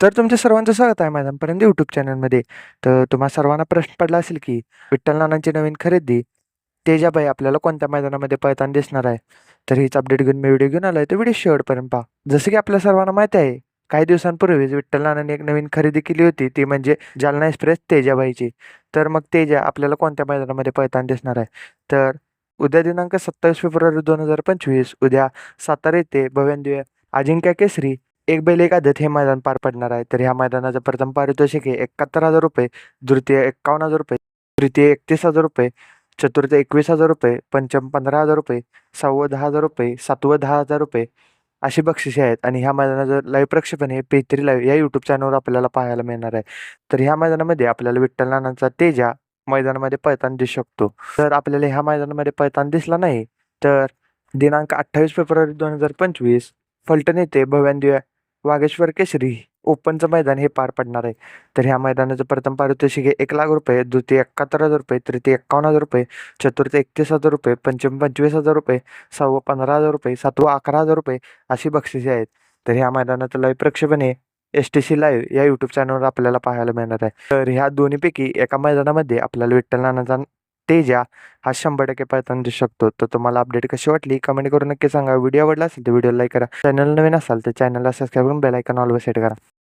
तर तुमच्या सर्वांचं स्वागत आहे मैदानपर्यंत यूट्यूब चॅनलमध्ये तर तुम्हा सर्वांना प्रश्न पडला असेल की विठ्ठल नानांची नवीन खरेदी तेजाबाई आपल्याला कोणत्या मैदानामध्ये पळताना दिसणार आहे? तर हीच अपडेट घेऊन मी व्हिडिओ घेऊन आलो आहे तर व्हिडिओ शेवटपर्यंत पहा. जसं की आपल्या सर्वांना माहिती आहे काही दिवसांपूर्वीच विठ्ठल नानांनी एक नवीन खरेदी केली होती. ती म्हणजे जालना एक्सप्रेस तेजाबाईची. तर मग तेजा आपल्याला कोणत्या मैदानामध्ये पळताना दिसणार आहे? तर उद्या दिनांक सत्तावीस फेब्रुवारी दोन हजार पंचवीस उद्या सातारा येथे भव्यान अजिंक्य केसरी एक बैल एक आदत हे मैदान पार पडणार आहे. तर ह्या मैदानाचं प्रथम पारितोषिक हे एकाहत्तर हजार रुपये द्वितीय एक्कावन्न हजार रुपये तृतीय एकतीस हजार रुपये चतुर्थ एकवीस हजार रुपये पंचम पंधरा हजार रुपये सहावं दहा हजार रुपये सातवं दहा हजार रुपये अशी बक्षिसे आहेत. आणि ह्या मैदानाचं लाईव्ह प्रक्षेपण हे पेत्री लाईव्ह या यूट्यूब चॅनलवर आपल्याला पाहायला मिळणार आहे. तर ह्या मैदानामध्ये आपल्याला विठ्ठल नानांचा तेजा मैदानामध्ये पळताना दिसू शकतो. तर आपल्याला ह्या मैदानामध्ये पळताना दिसला नाही तर दिनांक अठ्ठावीस फेब्रुवारी दोन हजार पंचवीस फलटण येथे भव्यांदिव्या वागेश्वर केसरी ओपनचं मैदान हे पार पडणार आहे. तर ह्या मैदानाचं प्रथम पारितोषिक हे एक लाख रुपये द्वितीय एकाहत्तर हजार रुपये तृतीय एक्कावन्न हजार रुपये चतुर्थ एकतीस हजार रुपये पंचम पंचवीस हजार रुपये सहावं पंधरा हजार रुपये सातवं अकरा हजार रुपये अशी बक्षिसे आहेत. तर ह्या मैदानाचं लाईव्ह प्रक्षेपण हे एस टी सी लाईव्ह या यूट्यूब चॅनलवर आपल्याला पाहायला मिळणार आहे. तर ह्या दोन्हीपैकी एका मैदानामध्ये आपल्याला विठ्ठल नानाचा तेजा हा शंभर टक्के पळताना दिसू शकतो. तर तुम्हाला अपडेट कशी वाटली? कमेंट करून नक्की सांगा. व्हिडिओ आवडला असेल तर व्हिडिओ लाईक करा. चॅनल नवीन असाल तर चॅनलला सबस्क्राईब करून बेलायकन ऑलवर सेट करा.